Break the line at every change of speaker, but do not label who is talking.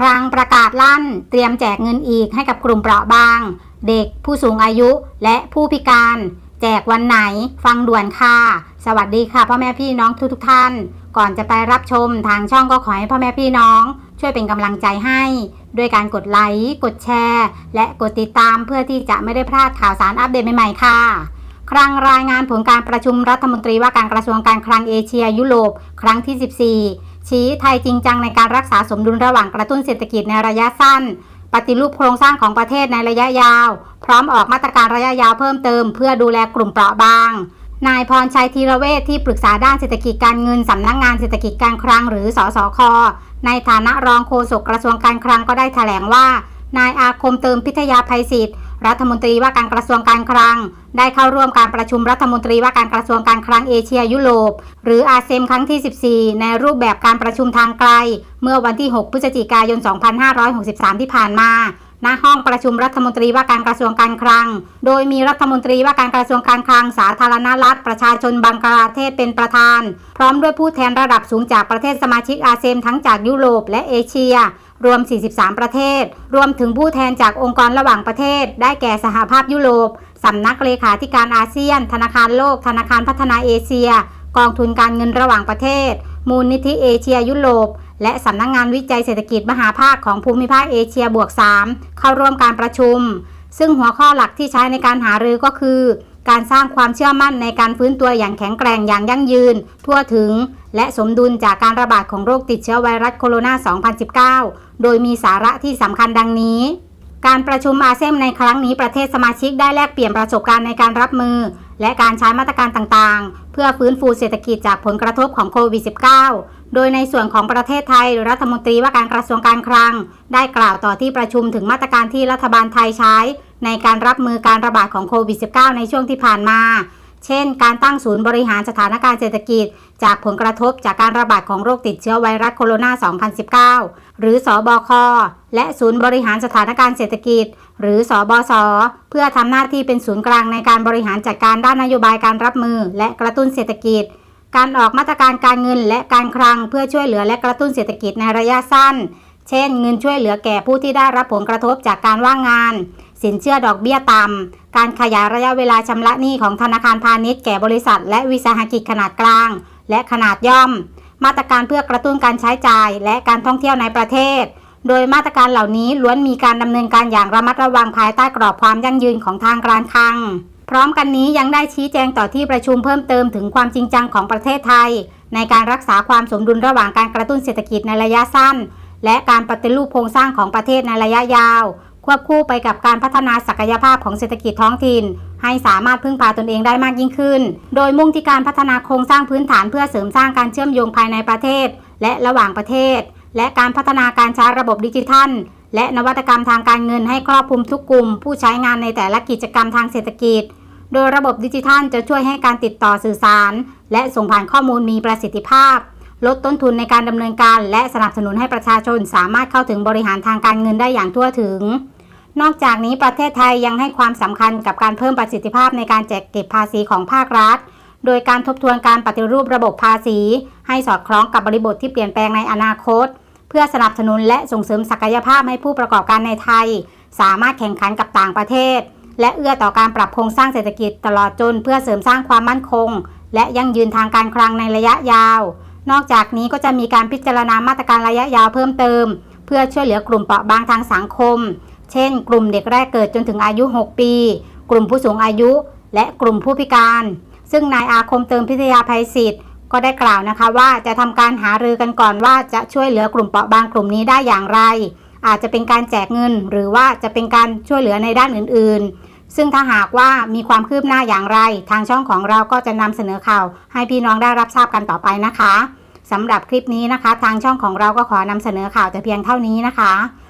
ครั้งประกาศลั่น เตรียมแจกเงินอีกให้กับกลุ่มเปราะบาง เด็กผู้สูงอายุและผู้พิการ แจกวันไหน ฟังด่วนค่ะ สวัสดีค่ะพ่อแม่พี่น้องทุกทท่าน ก่อนจะไปรับชมทางช่องก็ขอให้พ่อแม่พี่น้อง ช่วยเป็นกำลังใจให้ ด้วยการกดไลค์กดแชร์ และกดติดตามเพื่อที่จะไม่ได้พลาดข่าวสารอัปเดตใหม่ๆค่ะครั้งรายงานผลการประชุมรัฐมนตรีว่าการกระทรวงการคลังเอเชียยุโรปครั้งที่ 14 ชี้ไทยจริงจังในการรักษาสมดุลระหว่างกระตุ้นเศรษฐกิจในระยะสั้น ปฏิรูปโครงสร้างของประเทศในระยะยาว พร้อมออกมาตรการระยะยาวเพิ่มเติม เพื่อดูแลกลุ่มเปราะบางนายพรชัยธีรเวทที่ปรึกษาด้านเศรษฐกิจการเงินสำนักงงานเศรษฐกิจการคลังหรือสสคในฐานะรองโฆษกกระทรวงการคลังก็ได้แถลงว่า นายอาคมเติมพิทยาภัยศิษย์รัฐมนตรีว่าการกระทรวงการคลัง ได้เข้าร่วมการประชุมรัฐมนตรีว่าการกระทรวงการคลังเอเชียยุโรป หรืออาเซมครั้งที่ 14 ในรูปแบบการประชุมทางไกล เมื่อวันที่ 6 พฤศจิกายน 2563 ที่ผ่านมาณห้องประชุมรัฐมนตรีว่าการกระทรวงการคลัง โดยมีรัฐมนตรีว่าการกระทรวงการคลังสาธารณรัฐประชาชนบังกลาเทศเป็นประธาน พร้อมด้วยผู้แทนระดับสูงจากประเทศสมาชิกอาเซียนทั้งจากยุโรปและเอเชีย รวม 43 ประเทศ รวมถึงผู้แทนจากองค์กรระหว่างประเทศ ได้แก่สหภาพยุโรป สำนักเลขาธิการอาเซียน ธนาคารโลก ธนาคารพัฒนาเอเชีย กองทุนการเงินระหว่างประเทศ มูลนิธิเอเชียยุโรป และสำนักงงานวิจัยเศรษฐกิจมหาภาคของภูมิภาคเอเชียบวก 3 เข้าร่วมการประชุม ซึ่งหัวข้อหลักที่ใช้ในการหารือก็คือ การสร้างความเชื่อมั่นในการฟื้นตัวอย่างแข็งแกร่งอย่างยั่งยืน ทั่วถึง และสมดุลจากการระบาดของโรคติดเชื้อไวรัสโคโรนา 2019 โดยมีสาระที่สำคัญดังนี้ การประชุมอาเซียนในครั้งนี้ประเทศสมาชิกได้แลกเปลี่ยนประสบการณ์ในการรับมือ และการใช้มาตรการต่างๆ เพื่อฟื้นฟูเศรษฐกิจจากผลกระทบของโควิด -19 โดยในส่วนของประเทศไทยรัฐมนตรีว่าการกระทรวงการคลัง ได้กล่าวต่อที่ประชุมถึงมาตรการที่รัฐบาลไทยใช้ ในการรับมือการระบาดของโควิด -19 ในช่วงที่ผ่านมา เช่น การตั้งศูนย์บริหารสถานการณ์เศรษฐกิจ จากผลกระทบจากการระบาดของโรคติดเชื้อไวรัสโคโรนา 2019 หรือสอบอคและศูนย์บริหารสถานการณ์เศรษฐกิจ หรือสอบสเพื่อทำหน้าที่เป็นศูนย์กลางในการบริหารจัดการด้านนโยบายการรับมือ และกระตุ้นเศรษฐกิจการออกมาตรการการเงินและการคลังเพื่อช่วยเหลือและกระตุ้นเศรษฐกิจในระยะสั้น เช่น เงินช่วยเหลือแก่ผู้ที่ได้รับผลกระทบจากการว่างงาน สินเชื่อดอกเบี้ยต่ำการขยายระยะเวลาชำระหนี้ของธนาคารพาณิชย์แก่บริษัท และวิสาหกิจขนาดกลาง และขนาดย่อม มาตรการเพื่อกระตุ้นการใช้จ่าย และการท่องเที่ยวในประเทศ โดยมาตรการเหล่านี้ล้วนมีการดำเนินการอย่างระมัดระวังภายใต้กรอบความยั่งยืนของทางการคลัง พร้อมกันนี้ยังได้ชี้แจงต่อที่ประชุมเพิ่มเติมถึงความจริงจังของประเทศไทย ในการรักษาความสมดุลระหว่างการกระตุ้นเศรษฐกิจในระยะสั้น และการปฏิรูปโครงสร้างของประเทศในระยะยาว ควบคู่ไปกับการพัฒนาศักยภาพของเศรษฐกิจท้องถิ่น ให้สามารถพึ่งพาตนเองได้มากยิ่งขึ้น โดยมุ่งที่การพัฒนาโครงสร้างพื้นฐานเพื่อเสริมสร้างการเชื่อมโยงภายในประเทศ และระหว่างประเทศ และการพัฒนาการใช้ระบบดิจิทัล และนวัตกรรมทางการเงินให้ครอบคลุมทุกกลุ่ม ผู้ใช้งานในแต่ละกิจกรรมทางเศรษฐกิจ โดยระบบดิจิทัลจะช่วยให้การติดต่อสื่อสาร และส่งผ่านข้อมูลมีประสิทธิภาพ ลดต้นทุนในการดำเนินการ และสนับสนุนให้ประชาชนสามารถเข้าถึงบริหารทางการเงินได้อย่างทั่วถึง นอกจากนี้ประเทศไทยยังให้ความสำคัญกับการเพิ่มประสิทธิภาพในการแจกเก็บภาษีของภาครัฐ โดยการทบทวนการปฏิรูประบบภาษี ให้สอดคล้องกับบริบทที่เปลี่ยนแปลงในอนาคต เพื่อสนับสนุนและส่งเสริมศักยภาพให้ผู้ประกอบการในไทย สามารถแข่งขันกับต่างประเทศ และเอื้อต่อการปรับโครงสร้างเศรษฐกิจตลอดจนเพื่อเสริมสร้างความมั่นคง และยั่งยืนทางการคลังในระยะยาว นอกจากนี้ก็จะมีการพิจารณามาตรการระยะยาวเพิ่มเติม เพื่อช่วยเหลือกลุ่มเปราะบางทางสังคม เช่น กลุ่มเด็กแรกเกิดจนถึงอายุ 6 ปี กลุ่มผู้สูงอายุ และกลุ่มผู้พิการ ซึ่งนายอาคมเติมพิทยาภัยศิษย์ก็ได้กล่าวนะคะว่าจะทำการหารือกันก่อนว่าจะช่วยเหลือกลุ่มเปราะบางกลุ่มนี้ได้อย่างไร อาจจะเป็นการแจกเงิน หรือว่าจะเป็นการช่วยเหลือในด้านอื่น ๆ ซึ่งถ้าหากว่ามีความคืบหน้าอย่างไร ทางช่องของเราก็จะนำเสนอข่าวให้พี่น้องได้รับทราบกันต่อไปนะคะสำหรับคลิปนี้นะคะ ทางช่องของเราก็ขอนำเสนอข่าวแต่เพียงเท่านี้นะคะ